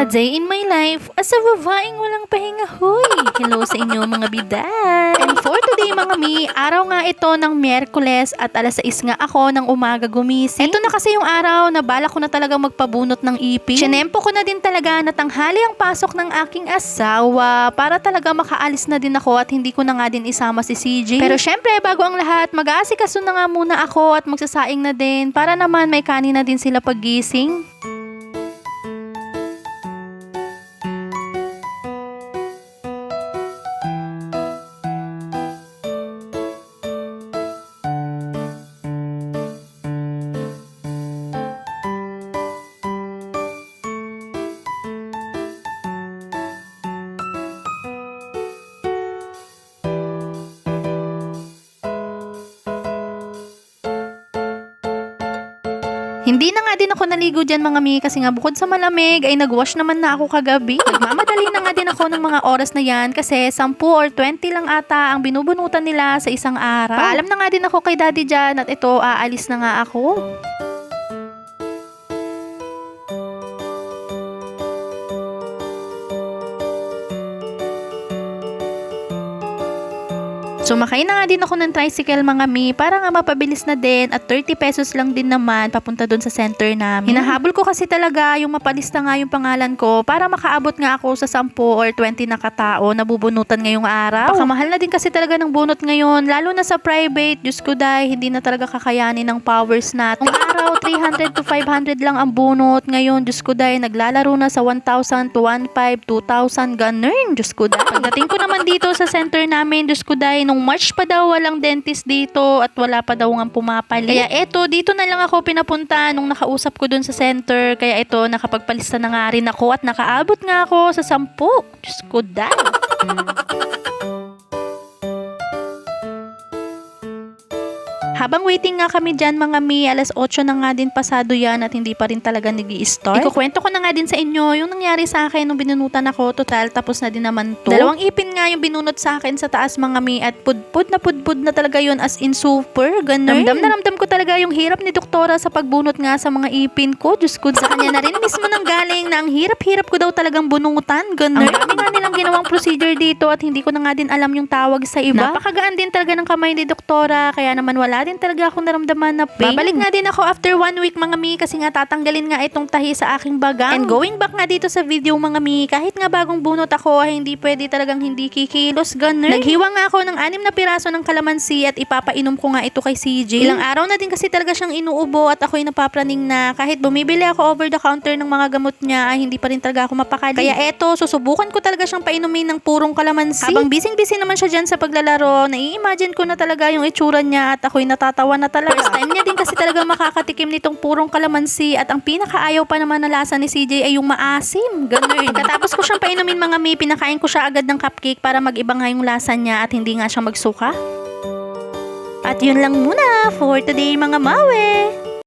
A day in my life as a babaeng walang pahinga huy. Hello sa inyo mga biday. And for today mga mi, araw nga ito ng Miyerkules at alas 6 nga ako ng umaga gumising. Ito na kasi yung araw na bala ko na talaga magpabunot ng ipin. Sinempo ko na din talaga na tanghali ang pasok ng aking asawa para talaga makaalis na din ako at hindi ko na nga din isama si CJ. Pero syempre bago ang lahat, mag-aasikaso na nga muna ako at magsasaing na din para naman may kanin na din sila paggising. Hindi na nga din ako naligo dyan mga mi kasi nga bukod sa malamig ay nagwash naman na ako kagabi. Nagmamadali na nga din ako ng mga oras na yan kasi 10 or 20 lang ata ang binubunutan nila sa isang araw. Paalam na nga din ako kay daddy dyan at ito aalis na nga ako. Sumakay na nga din ako ng tricycle mga mi para nga mapabilis na din at 30 pesos lang din naman papunta doon sa center namin. Hinahabol ko kasi talaga yung mapalista nga yung pangalan ko para makaabot nga ako sa 10 or 20 na katao na bubunutan ngayong araw. Baka mahal na din kasi talaga ng bunot ngayon lalo na sa private. Diyos ko dahil hindi na talaga kakayanin ng powers natin. Araw 300 to 500 lang ang bunot. Ngayon Diyos ko dahil naglalaro na sa 1,000 to 1,500, 2,000 ganun. Diyos ko dahil. Pagdating ko naman dito sa center namin, Diyos ko dahil nung March pa daw walang dentist dito at wala pa daw nga pumapali. Kaya eto, dito na lang ako pinapunta nung nakausap ko dun sa center. Kaya ito, nakapagpalista na nga rin ako at nakaabot nga ako sa 10. Diyos ko dahil. Habang waiting nga kami dyan mga mi, alas 8 na nga din pasado yan at hindi pa rin talaga nag start Ikukwento ko na nga din sa inyo yung nangyari sa akin nung binunutan ako. Total, tapos na din naman to. Dalawang ipin nga yung binunot sa akin sa taas mga mi at pudpud na pudpud na talaga yun as in super. Ganun. Ramdam na ramdam ko talaga yung hirap ni doktora sa pagbunot nga sa mga ipin ko. Diyos ko, sa kanya na rin mismo nang galing na ang hirap-hirap ko daw talagang bunutan. Ganun. Ang dami nga nilang ginawang procedure dito at hindi ko na nga din alam yung tawag sa iba. Napakagaan din talaga ng kamay ni doktora kaya naman wala din talaga ako naramdaman na pain. Babalik nga din ako after one week mga mi kasi nga tatanggalin nga itong tahi sa aking bagang. And going back nga dito sa video mga mi, kahit nga bagong bunot ako ay hindi pwede talagang hindi kikilos ganun. Naghiwa nga ako ng anim na piraso ng kalamansi at ipapainom ko nga ito kay CJ. Ilang araw na din kasi talaga siyang inuubo at ako'y napapraning na kahit bumibili ako over the counter ng mga gamot niya ay hindi pa rin talaga ako mapakali. Kaya eto, susubukan ko talaga siyang painumin ng purong kalamansi. Habang bising-busy naman siya dyan sa paglalaro, nai-imagine ko na talaga yung itsura niya at ako'y natatawa na talaga. First time niya din kasi talaga makakatikim nitong purong kalamansi at ang pinakaayaw pa naman na lasa ni CJ ay yung maasim. Ganun. Pagkatapos ko siyang painumin mga mi, pinakain ko siya agad ng cupcake para mag-iba nga yung lasa niya at hindi nga siya magsuka. At yun lang muna for today mga mawe.